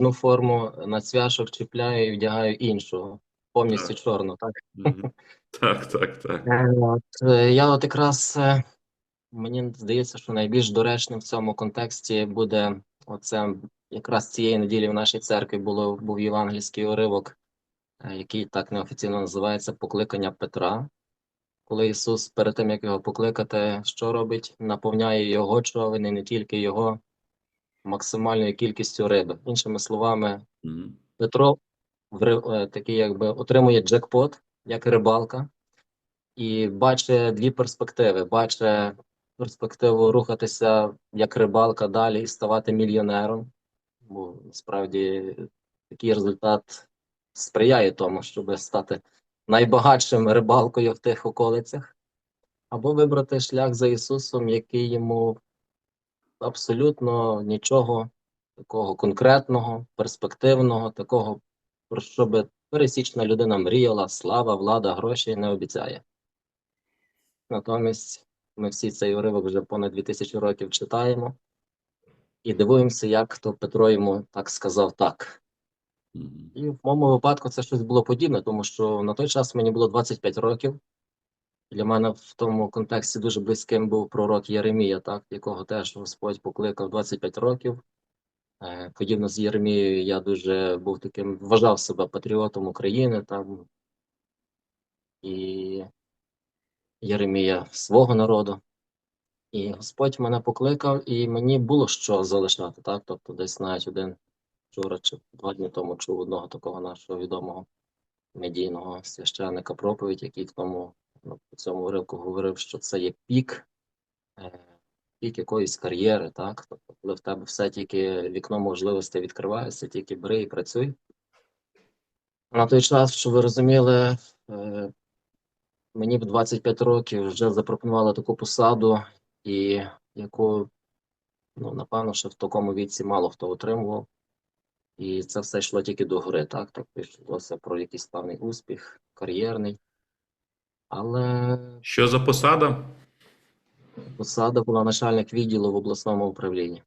одну форму на цвяшок чіпляю і вдягаю іншу, повністю Так. чорну, так? Так, так, так. Е, От, е, я от якраз е, мені здається, що найбільш доречним в цьому контексті буде оце якраз цієї неділі в нашій церкві було був євангельський уривок, який так неофіційно називається Покликання Петра. Коли Ісус перед тим, як його покликати, що робить? Наповняє його човен і не тільки його максимальною кількістю риби. Іншими словами, Мгм. Петро ври- е, такий якби отримує джекпот, як рибалка, і бачить дві перспективи. Бачить перспективу рухатися як рибалка далі і ставати мільйонером. Бо насправді такий результат сприяє тому, щоб стати найбагатшим рибалкою в тих околицях, або вибрати шлях за Ісусом, який йому абсолютно нічого такого конкретного, перспективного, такого, про що би пересічна людина мріяла, слава, влада, гроші не обіцяє. Натомість ми всі цей уривок вже понад 2000 років читаємо і дивуємося, як то Петро йому так сказав так. І в моєму випадку це щось було подібне, тому що на той час мені було 25 років. Для мене в тому контексті дуже близьким був пророк Єремія, так, якого теж Господь покликав 25 років. Е, Подібно з Єремією, я дуже був таким, вважав себе патріотом України там, і Єремія свого народу. І Господь мене покликав, і мені було що залишати, так? Тобто десь навіть один вчора чи два дні тому чув одного такого нашого відомого медійного священника проповідь, який в тому ну, в цьому уривку говорив, що це є пік, е, пік якоїсь кар'єри, так? Тобто, коли в тебе все тільки вікно можливостей відкривається, тільки бери і працюй. На той час, щоб ви розуміли, е, мені в 25 років вже запропонували таку посаду, і яку, ну, напевно, що в такому віці мало хто отримував. І це все йшло тільки до гори, так? Тобто йшлося про якийсь певний успіх, кар'єрний. Але Що за посада? посада була начальник відділу в обласному управлінні.